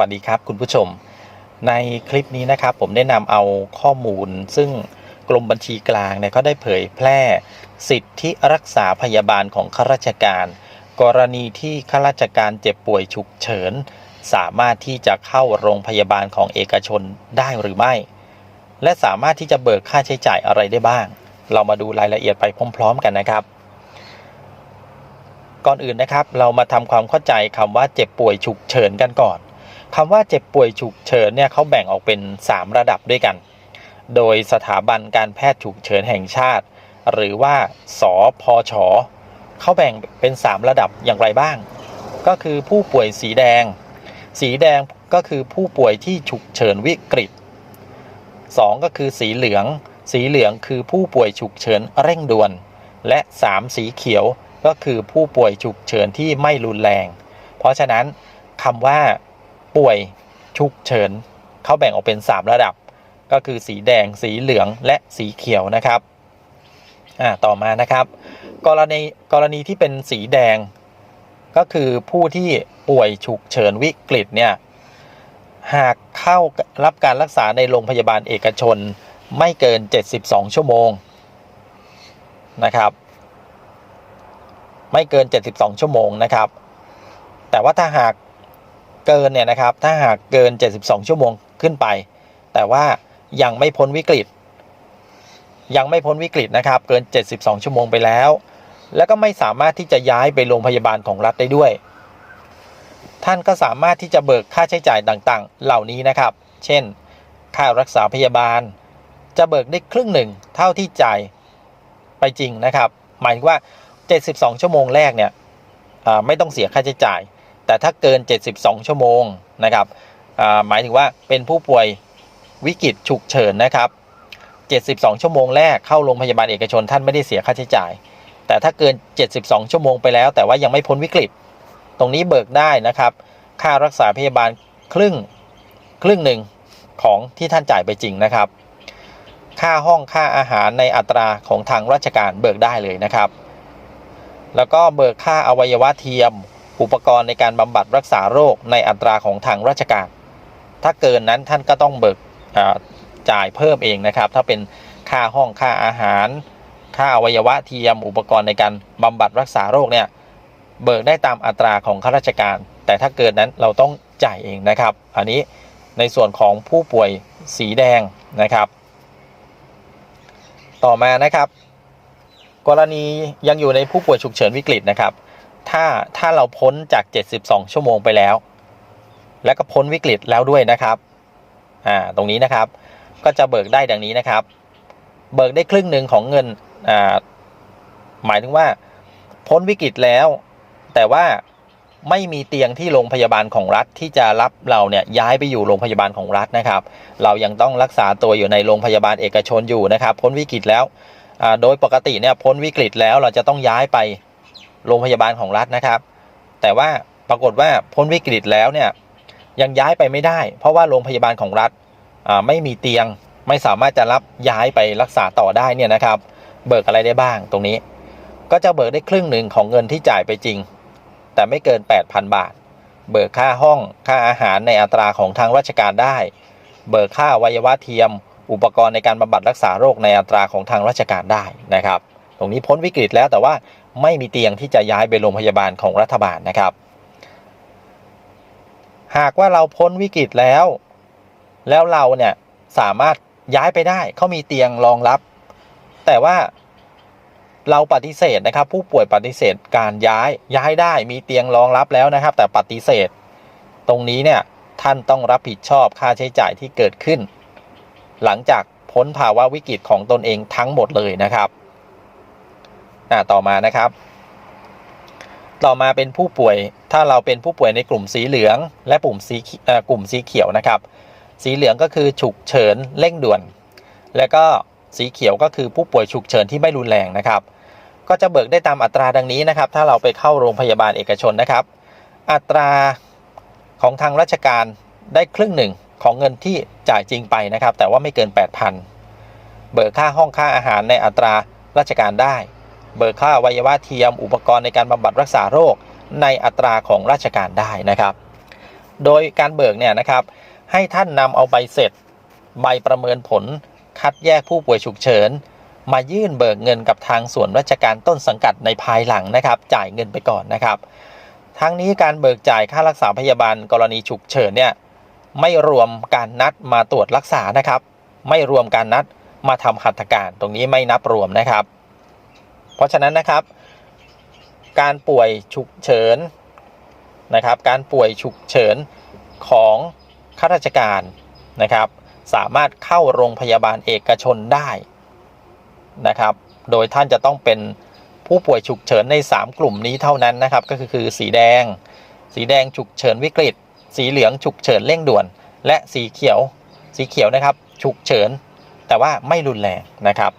วัสดีครับคุณผู้ชม ในคลิปนี้นะครับผมได้นำเอาข้อมูล ซึ่งกรมบัญชีกลางเนี่ยก็ได้เผยแพร่ สิทธิรักษาพยาบาลของข้าราชการ กรณีที่ข้าราชการเจ็บป่วยฉุกเฉิน สามารถที่จะเข้าโรงพยาบาลของเอกชนได้หรือไม่ และสามารถที่จะเบิกค่าใช้จ่ายอะไรได้บ้าง เรามาดูรายละเอียดไปพร้อม ๆ กันนะครับก่อนอื่นนะครับ เรามาทำความเข้าใจคำว่าเจ็บป่วยฉุกเฉินกันก่อน คำว่าเจ็บป่วยฉุกเฉินเนี่ยเขาแบ่งออกเป็น 3 ระดับด้วยกัน โดยสถาบันการแพทย์ฉุกเฉินแห่งชาติ หรือว่าสพชเขาแบ่งเป็น 3 ระดับอย่างไรบ้าง ก็คือผู้ป่วยสีแดง สีแดงก็คือผู้ป่วยที่ฉุกเฉินวิกฤต 2 ก็คือสีเหลือง สีเหลืองคือผู้ป่วยฉุกเฉินเร่งด่วน และ 3 สีเขียวก็คือผู้ป่วยฉุกเฉินที่ไม่รุนแรง เพราะฉะนั้นคำว่า ป่วยฉุกเฉินเขาแบ่งออกเป็น 3 ระดับ ก็คือสีแดง สีเหลืองและสีเขียวนะครับอ่าต่อมานะครับ กรณีกรณีที่เป็นสีแดง ก็คือผู้ที่ป่วยฉุกเฉินวิกฤตเนี่ยหากเข้ารับการรักษาในโรงพยาบาลเอกชนไม่เกิน 72 ชั่วโมงนะครับไม่เกิน 72 ชั่วโมงนะครับ แต่ว่าถ้าหาก เกินเนี่ยนะครับถ้าหากเกิน 72 ชั่วโมงขึ้นไป แต่ว่ายังไม่พ้นวิกฤต ยังไม่พ้นวิกฤตนะครับเกิน 72 ชั่วโมงไปแล้ว แล้วก็ไม่สามารถที่จะย้ายไปโรงพยาบาลของรัฐได้ด้วย ท่านก็สามารถที่จะเบิกค่าใช้จ่ายต่างๆ เหล่านี้นะครับ เช่น ค่ารักษาพยาบาล จะเบิกได้ครึ่งหนึ่งเท่าที่จ่ายไปจริงนะครับ หมายถึงว่า 72 ชั่วโมงแรกเนี่ยไม่ต้องเสียค่าใช้จ่าย แต่ถ้าเกิน 72 ชั่วโมงนะครับหมายถึงว่าเป็นผู้ป่วยวิกฤตฉุกเฉินนะครับ 72 ชั่วโมงแรกเข้าโรงพยาบาลเอกชนท่านไม่ได้เสียค่าใช้จ่าย แต่ถ้าเกิน 72 ชั่วโมงไปแล้ว แต่ว่ายังไม่พ้นวิกฤต ตรงนี้เบิกได้นะครับ ค่ารักษาพยาบาลครึ่งครึ่งหนึ่งของที่ท่านจ่ายไปจริงนะครับ ค่าห้องค่าอาหารในอัตราของทางราชการเบิกได้เลยนะครับ แล้วก็เบิกค่าอวัยวะเทียม อุปกรณ์ในการบำบัดรักษาโรคในอัตราของทางราชการ ถ้าเกินนั้นท่านก็ต้องเบิกจ่ายเพิ่มเองนะครับ ถ้าเป็นค่าห้องค่าอาหาร ค่าอวัยวะเทียมอุปกรณ์ในการบำบัดรักษาโรคเนี่ยเบิกได้ตามอัตราของข้าราชการ แต่ถ้าเกินนั้นเราต้องจ่ายเองนะครับ อันนี้ในส่วนของผู้ป่วยสีแดงนะครับ ต่อมานะครับ กรณียังอยู่ในผู้ป่วยฉุกเฉินวิกฤตนะครับ ถ้าถ้าเราพ้นจาก 72 ชั่วโมงไปแล้ว และก็พ้นวิกฤตแล้วด้วยนะครับอ่าตรงนี้นะครับก็จะเบิกได้ดังนี้นะครับ เบิกได้ครึ่งหนึ่งของเงินอ่าหมายถึงว่า พ้นวิกฤตแล้ว แต่ว่าไม่มีเตียงที่โรงพยาบาลของรัฐที่จะรับเราเนี่ยย้ายไปอยู่โรงพยาบาลของรัฐนะครับ เรายังต้องรักษาตัวอยู่ในโรงพยาบาลเอกชนอยู่นะครับ พ้นวิกฤตแล้วอ่าโดยปกติเนี่ยพ้นวิกฤตแล้วเราจะต้องย้ายไป โรงพยาบาลของรัฐนะครับ แต่ว่าปรากฏว่าพ้นวิกฤตแล้วเนี่ยยังย้ายไปไม่ได้ เพราะว่าโรงพยาบาลของรัฐไม่มีเตียงไม่สามารถจะรับย้ายไปรักษาต่อได้เนี่ยนะครับ เบิกอะไรได้บ้างตรงนี้ ก็จะเบิกได้ครึ่งหนึ่งของเงินที่จ่ายไปจริง แต่ไม่เกิน 8,000 บาท เบิกค่าห้องค่าอาหารในอัตราของทางราชการได้ เบิกค่าวัยวะเทียม อุปกรณ์ในการบำบัดรักษาโรคในอัตราของทางราชการได้นะครับ ตรงนี้พ้นวิกฤตแล้วแต่ว่าไม่มีเตียงที่จะย้ายไปโรงพยาบาลของรัฐบาลนะครับ หากว่าเราพ้นวิกฤตแล้ว แล้วเราเนี่ยสามารถย้ายไปได้เขามีเตียงรองรับ แต่ว่าเราปฏิเสธนะครับ ผู้ป่วยปฏิเสธการย้ายย้ายได้มีเตียงรองรับแล้วนะครับ แต่ปฏิเสธ ตรงนี้เนี่ยท่านต้องรับผิดชอบค่าใช้จ่ายที่เกิดขึ้น หลังจากพ้นภาวะวิกฤตของตนเองทั้งหมดเลยนะครับ อ่าต่อมานะครับ ต่อมาเป็นผู้ป่วย ถ้าเราเป็นผู้ป่วยในกลุ่มสีเหลือง และกลุ่มสีเอ่อกลุ่มสีเขียวนะครับ สีเหลืองก็คือฉุกเฉินเร่งด่วน แล้วก็สีเขียวก็คือผู้ป่วยฉุกเฉินที่ไม่รุนแรงนะครับ ก็จะเบิกได้ตามอัตราดังนี้นะครับ ถ้าเราไปเข้าโรงพยาบาลเอกชนนะครับ อัตราของทางราชการได้ครึ่งหนึ่งของเงินที่จ่ายจริงไปนะครับ แต่ว่าไม่เกิน 8,000 เบิกค่าห้องค่าอาหารในอัตราราชการได้ เบิกค่าวัยวะเทียม อุปกรณ์ในการบำบัดรักษาโรคในอัตราของราชการได้นะครับ โดยการเบิกเนี่ยนะครับ ให้ท่านนำเอาใบเสร็จ ใบประเมินผล คัดแยกผู้ป่วยฉุกเฉิน มายื่นเบิกเงินกับทางส่วนราชการต้นสังกัดในภายหลังนะครับ จ่ายเงินไปก่อนนะครับ ทั้งนี้การเบิกจ่ายค่ารักษาพยาบาลกรณีฉุกเฉินเนี่ยไม่รวมการนัดมาตรวจรักษานะครับ ไม่รวมการนัดมาทำหัตถการ ตรงนี้ไม่นับรวมนะครับ เพราะฉะนั้นนะครับ การป่วยฉุกเฉินนะครับ การป่วยฉุกเฉินของข้าราชการนะครับ สามารถเข้าโรงพยาบาลเอกชนได้นะครับ โดยท่านจะต้องเป็นผู้ป่วยฉุกเฉินใน 3 กลุ่มนี้เท่านั้นนะครับ ก็คือคือสีแดง สีแดงฉุกเฉินวิกฤต สีเหลืองฉุกเฉินเร่งด่วน และสีเขียว สีเขียวนะครับ ฉุกเฉิน แต่ว่าไม่รุนแรงนะครับ